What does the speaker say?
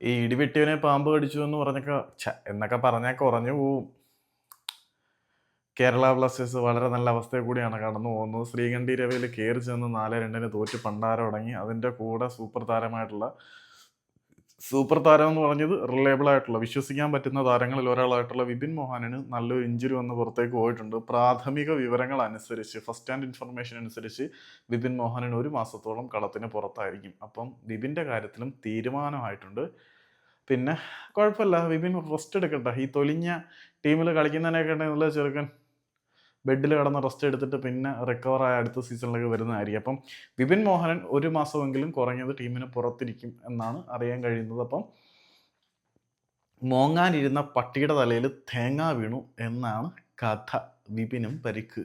ഈ ഇടിവെട്ടിയവനെ പാമ്പ് കടിച്ചു എന്ന് പറഞ്ഞൊക്കെ എന്നൊക്കെ പറഞ്ഞാൽ കുറഞ്ഞു പോവും. കേരള ബ്ലാസ്റ്റേഴ്സ് വളരെ നല്ല അവസ്ഥയിൽ കൂടിയാണ് കടന്നു പോകുന്നത്. ശ്രീകണ്ഠി രവയിൽ കയറി ചെന്ന് നാല് രണ്ടിന് തോറ്റ് പണ്ടാരം അടങ്ങി അതിന്റെ കൂടെ സൂപ്പർ താരമായിട്ടുള്ള സൂപ്പർ താരം എന്ന് പറഞ്ഞത് റിലയബിൾ ആയിട്ടുള്ള വിശ്വസിക്കാൻ പറ്റുന്ന താരങ്ങളിൽ ഒരാളായിട്ടുള്ള വിപിൻ മോഹനന് നല്ലൊരു ഇഞ്ചുറി വന്ന് പുറത്തേക്ക് പോയിട്ടുണ്ട്. പ്രാഥമിക വിവരങ്ങൾ അനുസരിച്ച് ഫസ്റ്റ് ഹാൻഡ് ഇൻഫർമേഷൻ അനുസരിച്ച് വിപിൻ മോഹനൻ ഒരു മാസത്തോളം കളത്തിന് പുറത്തായിരിക്കും. അപ്പം വിപിന്റെ കാര്യത്തിലും തീരുമാനമായിട്ടുണ്ട്. പിന്നെ കുഴപ്പമില്ല. വിപിൻ റെസ്റ്റ് എടുക്കട്ടെ. ഈ തൊലിഞ്ഞ ടീമിൽ കളിക്കുന്നതിനൊക്കെ നല്ല ചെറുക്കൻ ബെഡിൽ കിടന്ന് റെസ്റ്റ് എടുത്തിട്ട് പിന്നെ റിക്കവർ ആയ അടുത്ത സീസണിലേക്ക് വരുന്നതായിരിക്കും. അപ്പം വിപിൻ മോഹനൻ ഒരു മാസമെങ്കിലും കുറഞ്ഞത് ടീമിന് പുറത്തിരിക്കും എന്നാണ് അറിയാൻ കഴിയുന്നത്. അപ്പം മോങ്ങാനിരുന്ന പട്ടിയുടെ തലയിൽ തേങ്ങ വീണു എന്നാണ് കഥ വിപിനും പരിക്ക്.